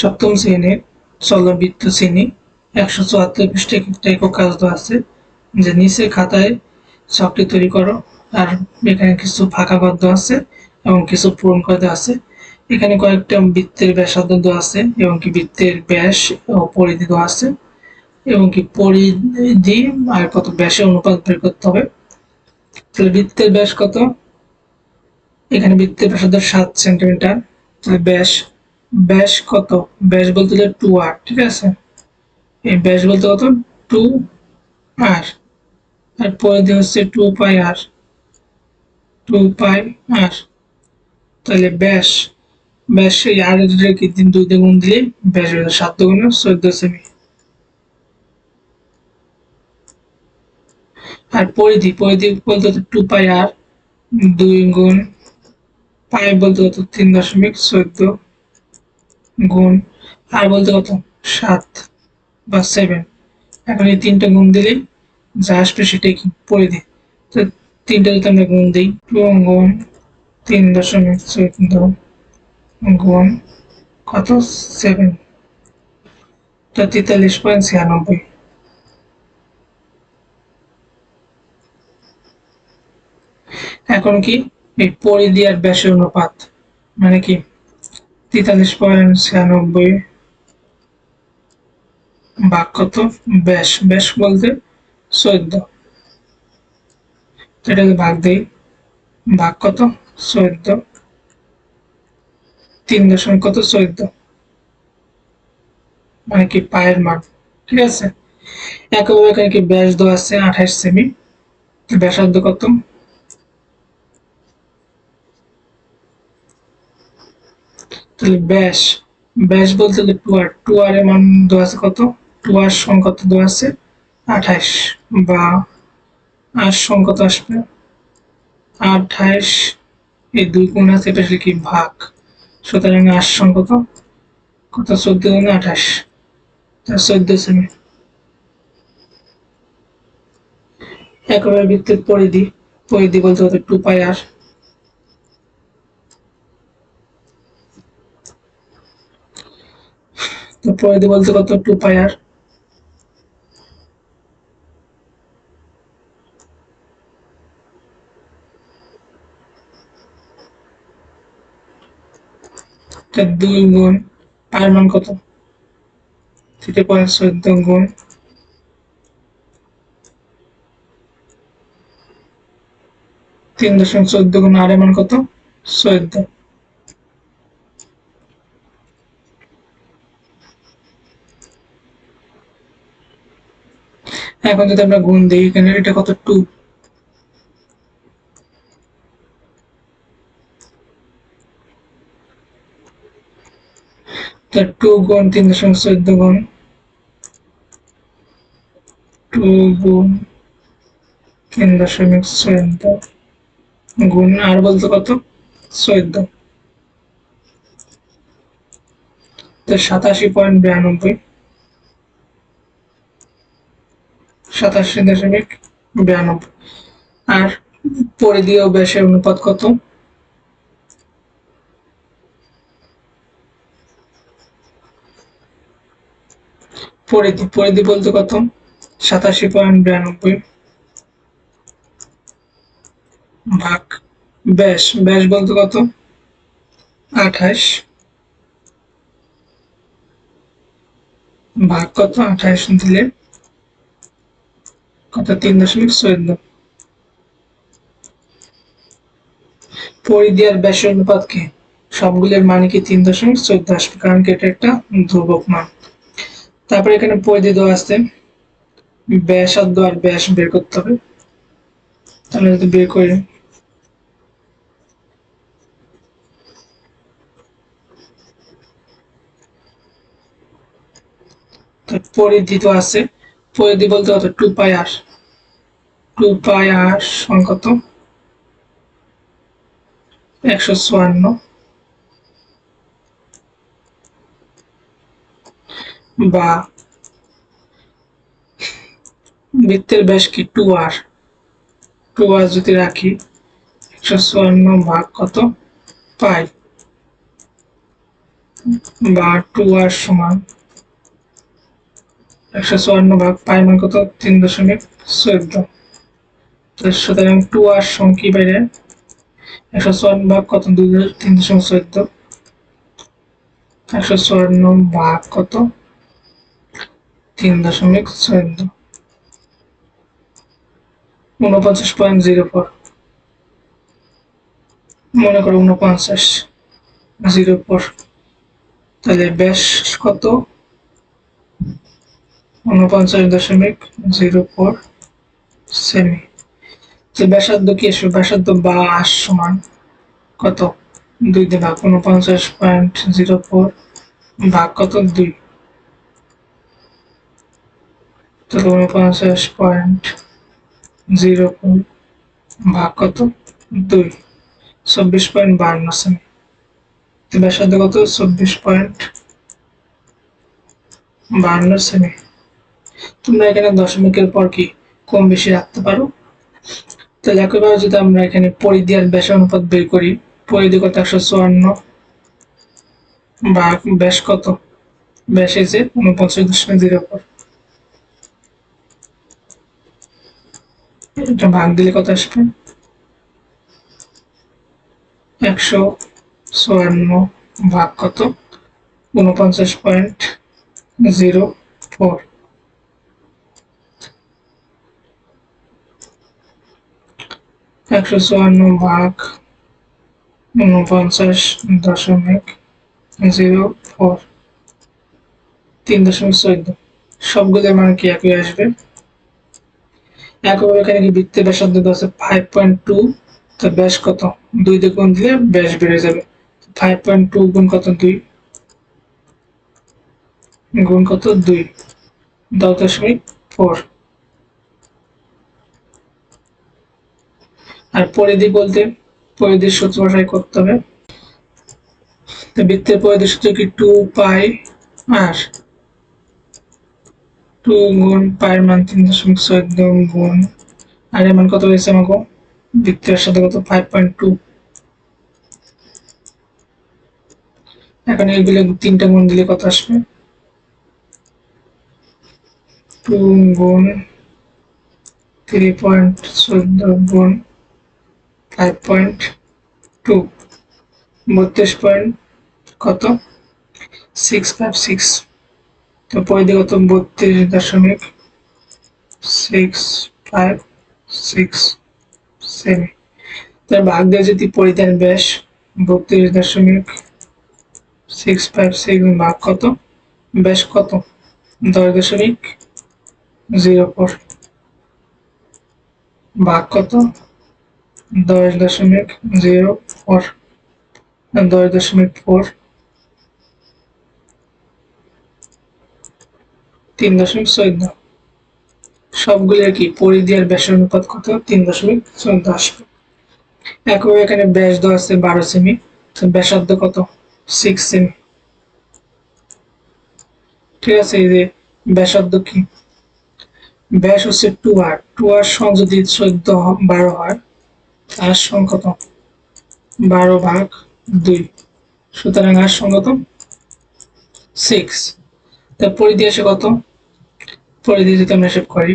সপ্তম শ্রেণির চলবৃত্ত শ্রেণি, একশো চুয়াত্তর পৃষ্ঠে একটা একক কাজ দেওয়া আছে। যে নিচে খাতায় ছকটি তৈরি করো, আর এখানে কিছু ফাঁকা গদ্য আছে এবং কিছু পূরণ করে দেওয়া আছে। এখানে কয়েকটা বৃত্তের ব্যাসার্ধ দেওয়া আছে এবং কি বৃত্তের ব্যাস ও পরিধি দেওয়া আছে এবং কি পরিধি আর কত ব্যাসের অনুপাত বের করতে হবে। তাহলে বৃত্তের ব্যাস কত? এখানে বৃত্তের ব্যাসার্ধ সাত সেন্টিমিটার। তাহলে ব্যাস ব্যাস কত? ব্যাস বলতে হলে টু আর ঠিক আছে? এই ব্যাস বলতে কত? টু আর আর পরিধি হচ্ছে টু পাই আর টু পাই আর তাহলে ব্যাস। ব্যাস এই আর কি? তিন দুই দিয়ে গুণ দিলে ব্যাস হয়ে সাত দুগুণে চোদ্দ সেমি। আর পরিধি পরিধি বলতে হতো টু পাই আর দুই গুণ পাই বলতে কত? তিন দশমিক চোদ্দ। গুণ, আর বলতে কত? সাত বা সেভেন এখন এই তিনটা গুণ দিলেই যা আসবে সেটাই কি? পরিধি তো তিনটা যদি আমরা গুণ দিই টু গুণ তিন দশমিক চোদ্দ গুণ কত? সেভেন তো তেতাল্লিশ পয়েন্ট ছিয়ানব্বই। এখন কি? এই পরিধি আর ব্যাসের অনুপাত। মানে কি? তেতাল্লিশ পয়েন্ট ছিয়ানব্বই। ভাগ কত? ব্যাস ব্যাস বলতে চোদ্দ। এটাকে ভাগ দেই। ভাগ কত? চোদ্দ। তিন দশমিক কত? চোদ্দ। মানে কি পায়ের মান ঠিক আছে? একইভাবে এখানে কি ব্যাস দেওয়া আছে? আঠাশ সেমি। ব্যাসার্ধ কত? তাহলে ব্যাস ব্যাস বলতে হলে টু আর টু আর এর মান দেওয়া আছে কত? টু আর সমান কত দেওয়া আছে? আঠাশ বা আর সমান কত আসবে? আঠাশ এই দুই গুণ আছে, এটা আসলে কি ভাগ? সুতরাং আর সমান কত? কত? চোদ্দ গুণে আঠাশ চোদ্দ সেমি। একবার বৃত্তের পরিধি পরিধি বলতে কত টু পাই আর তো পরিধি বলতে কত টু পাই আর? দুই গুণ পায়ের মান কত? থ্রি পয়েন্ট চোদ্দ গুণ। তিন দশমিক চোদ্দ গুণ আর মান কত? চোদ্দ। এখন যদি আমরা গুণ দিই, এখানে এটা কত? টু টু গুণ তিন দশমিক চোদ্দ গুণ। টু গুণ তিন দশমিক চোদ্দ গুণ, আর বলতে কত? চোদ্দ। তো সাতাশি পয়েন্ট বিরানব্বই। সাতাশি দশমিক বিরানব্বই। আর পরিধি ও ব্যাসের অনুপাত কত? পরিধি পরিধি বলতে কত? সাতাশি পয়েন্ট বিরানব্বই। ভাগ ব্যাস ব্যাস বলতে কত? আঠাশ। ভাগ কত? আঠাশ দিলে কত তিন দশমিক চোদ্দ পরিধি আর ব্যাসের অনুপাত কি? সবগুলোর মানে কি তিন দশমিক চোদ্দ আসবে কারণ কি এটা একটা ধ্রুবক মান। তারপরে এখানে পরিধি দেওয়া আছে। ব্যাসার্ধ আর ব্যাস বের করতে হবে। তাহলে যদি বের করি পরিধি তো আছে। পরিধি বলতে কত টু পাই আর। টু পাই আর সমান কত? একশো চুয়ান্ন। বা বৃত্তের ব্যাস কি? টু আর। টু আর যদি রাখি, একশো চুয়ান্ন ভাগ কত? পাই। বা টু আর সমান একশো চুয়ান্ন ভাগ পাই মান কত? তিন দশমিক চোদ্দ। তো সুতরাং টু আর কি বাইরে? একশো চুয়ান্ন ভাগ কত? দুই তিন দশমিক চোদ্দ। একশো চুয়ান্ন ভাগ কত? তিন দশমিক চোদ্দ। উনপঞ্চাশ পয়েন্ট জিরো ফোর। মনে করো উনপঞ্চাশ জিরো ফোর। তাহলে ব্যাস কত? উনপঞ্চাশ দশমিক জিরো ফোর সেমি যে ব্যাসার্ধ কি আসবে? ব্যাসার্ধ বা আশ সমান কত? দুই দিয়ে ভাগ উনপঞ্চাশ পয়েন্ট জিরো ফোর ভাগ কত? দুই। তাহলে উনপঞ্চাশ পয়েন্ট জিরো ফোর ভাগ কত? দুই। চব্বিশ পয়েন্ট বান্ন সেমি তো ব্যাসার্ধ কত? চব্বিশ পয়েন্ট বান্ন সেমি তোমরা এখানে দশমিকের পর কি কম বেশি রাখতে পারো? তাহলে একইভাবে যদি আমরা এখানে পরিধি আর ব্যাস অনুপাত বের করি, পরিধি কত? একশো চুয়ান্ন ভাগ ব্যাস কত? ব্যাস এসে উনপঞ্চাশ দশমিক জিরো ফোর এটা ভাগ দিলে কত আসবে? একশো চুয়ান্ন ভাগ কত? উনপঞ্চাশ পয়েন্ট জিরো ফোর একশো চুয়ান্ন ভাগ উনপঞ্চাশ দশমিক জিরো ফোর। তিন দশমিক চোদ্দ। সবগুলোর মান কি একই আসবে? একইভাবে এখানে কি বৃত্তের ব্যাসার্ধ আছে ফাইভ পয়েন্ট টু তো ব্যাস কত? দুই দিয়ে গুণ দিলে ব্যাস বেড়ে যাবে। ফাইভ পয়েন্ট টু গুণ কত? দুই। গুণ কত? দুই। দশ দশমিক ফোর আর পরিধি বলতে পরিধির সূত্র বসাই করতে হবে। তো বৃত্তের পরিধির সূত্র কি টু পাই আর টু গুণ পায়ের মান তিন দশমিক চোদ্দ গুণ আর এর মান কত হয়েছে আমাকে বৃত্তের সাথে কত? ফাইভ পয়েন্ট টু এখন এইগুলো তিনটা গুণ দিলে কত আসবে? টু গুণ থ্রি পয়েন্ট চোদ্দ গুণ ফাইভ পয়েন্ট টু বত্রিশ পয়েন্ট কত? Six five six. তো পরিধি কত? বত্রিশ দশমিক সিক্স ফাইভ সিক্স সেমি তার ভাগ দিয়ে যদি পরিধান ব্যাস। বত্রিশ দশমিক সিক্স ফাইভ সিক্স ভাগ কত? ব্যাস কত? দশ দশমিক জিরো ফোর। ভাগ কত? দশ দশমিক জিরো ফোর, দশ দশমিক ফোর, তিন দশমিক চোদ্দ। সবগুলো কি পরিধি আর ব্যাসের অনুপাত কত? তিন দশমিক চোদ্দ আসবে একইভাবে এখানে ব্যাস দেওয়া আছে বারো সেমি। ব্যাসার্ধ কত? সিক্স সেমি। ঠিক আছে, এই যে ব্যাসার্ধ কি? ব্যাস হচ্ছে টু আর টু আর সং যদি চোদ্দ বারো হয়। তার সং কত বারো ভাগ দুই। সুতরাং আর সং কত সিক্স তা পরিধি আসে কত? পরিধি যদি আমরা হিসেব করি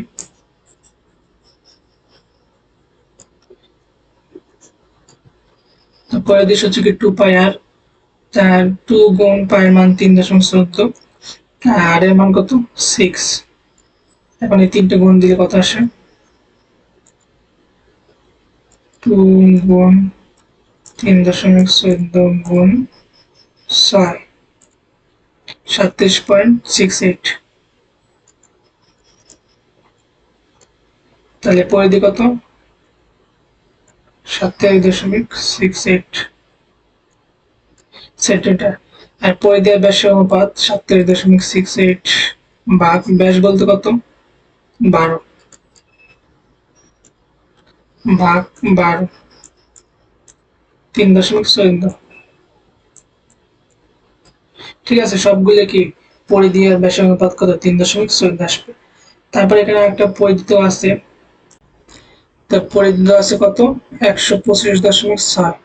পরিধি হচ্ছে কি টু পাই আর তার টু গুণ পায়ের মান তিন দশমিক চোদ্দ, আর এর মান কত? সিক্স এখন এই তিনটে গুণ দিলে কত আসে? টু গুণ তিন দশমিক চোদ্দ গুণ ছয়। সাতত্রিশ পয়েন্ট সিক্স এইট। তাহলে পরিধি কত? সাতত্রিশ দশমিক সিক্স এইট। সেন্টিমিটার আর পরিধি আর ব্যাসের অনুপাত সাতত্রিশ দশমিক সিক্স এইট ভাগ ব্যাস বলতে কত? বারো। ভাগ বারো। তিন দশমিক চোদ্দ ঠিক আছে, সবগুলো কি পরিধি আর ব্যাসের অনুপাত কত? তিন দশমিক চোদ্দ আসবে। তারপর এখানে একটা পরিধি তো আছে। তার পরিধি দেওয়া আছে কত? একশো পঁচিশ দশমিক ছয়।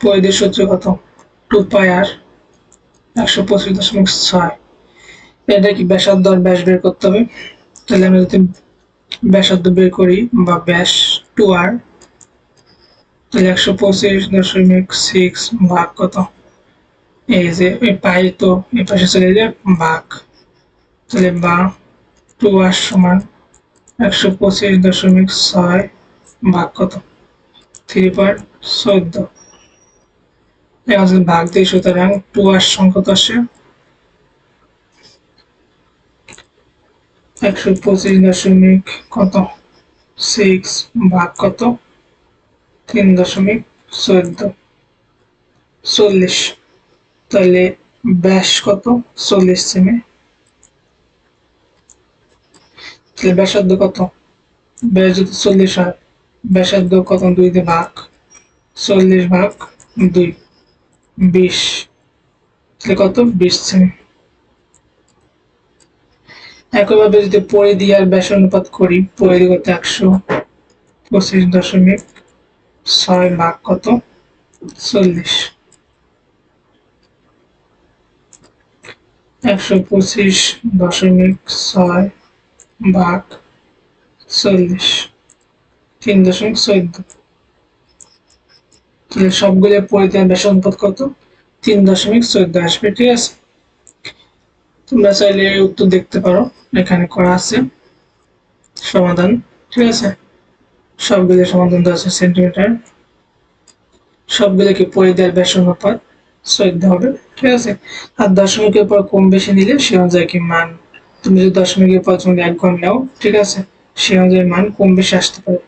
পরিধির সূত্র কত? Two pi r. একশো পঁচিশ দশমিক ছয়। এটা কি ব্যাসার্ধ আর ব্যাস বের করতে হবে? তাহলে আমরা যদি ব্যাসার্ধ বের করি বা ব্যাস টু আর তাহলে একশো পঁচিশ দশমিক সিক্স ভাগ কত? এই যে পাই তো, এই পাশে চলে যায় ভাগ। তাহলে বা টু আর সমান একশো পঁচিশ দশমিক ছয় ভাগ কত? থ্রি পয়েন্ট চোদ্দ। এখন ভাগ দিই সুতরাং টু আর সংখ্যা আসে? একশো পঁচিশ দশমিক কত? সিক্স ভাগ কত? তিন দশমিক চোদ্দ। চল্লিশ। তাহলে ব্যাস কত? চল্লিশ সেমি তাহলে ব্যাসার্ধ কত? ব্যাস যদি চল্লিশ হয়, ব্যাসার্ধ কত? দুই দিয়ে ভাগ। চল্লিশ ভাগ দুই। বিশ। তাহলে কত? বিশ সেমি একইভাবে যদি পরিধি আর ব্যাস অনুপাত করি পরিধি কত একশো পঁচিশ দশমিক ছয় ভাগ কত? চল্লিশ। একশো পঁচিশ দশমিক ছয় ভাগ চল্লিশ, তিন দশমিক চোদ্দ। সবগুলো পরিধি আর ব্যাস অনুপাত কত? তিন দশমিক চোদ্দ। আসবে ঠিক আছে? তোমরা চাইলে উত্তর দেখতে পারো, এখানে করা আছে। সমাধান, ঠিক আছে? সবগুলো সমাধান দেওয়া আছে সেন্টিমিটার সবগুলোকে পরিধি আর ব্যাস অনুপাত চোদ্দ হবে, ঠিক আছে? আর দশমিকের পর কম বেশি নিলে সে অনুযায়ী কি মান? তুমি যদি দশমিকের পর তুমি এক ঘর নাও, ঠিক আছে? সে অনুযায়ী মান কম বেশি আসতে পারে।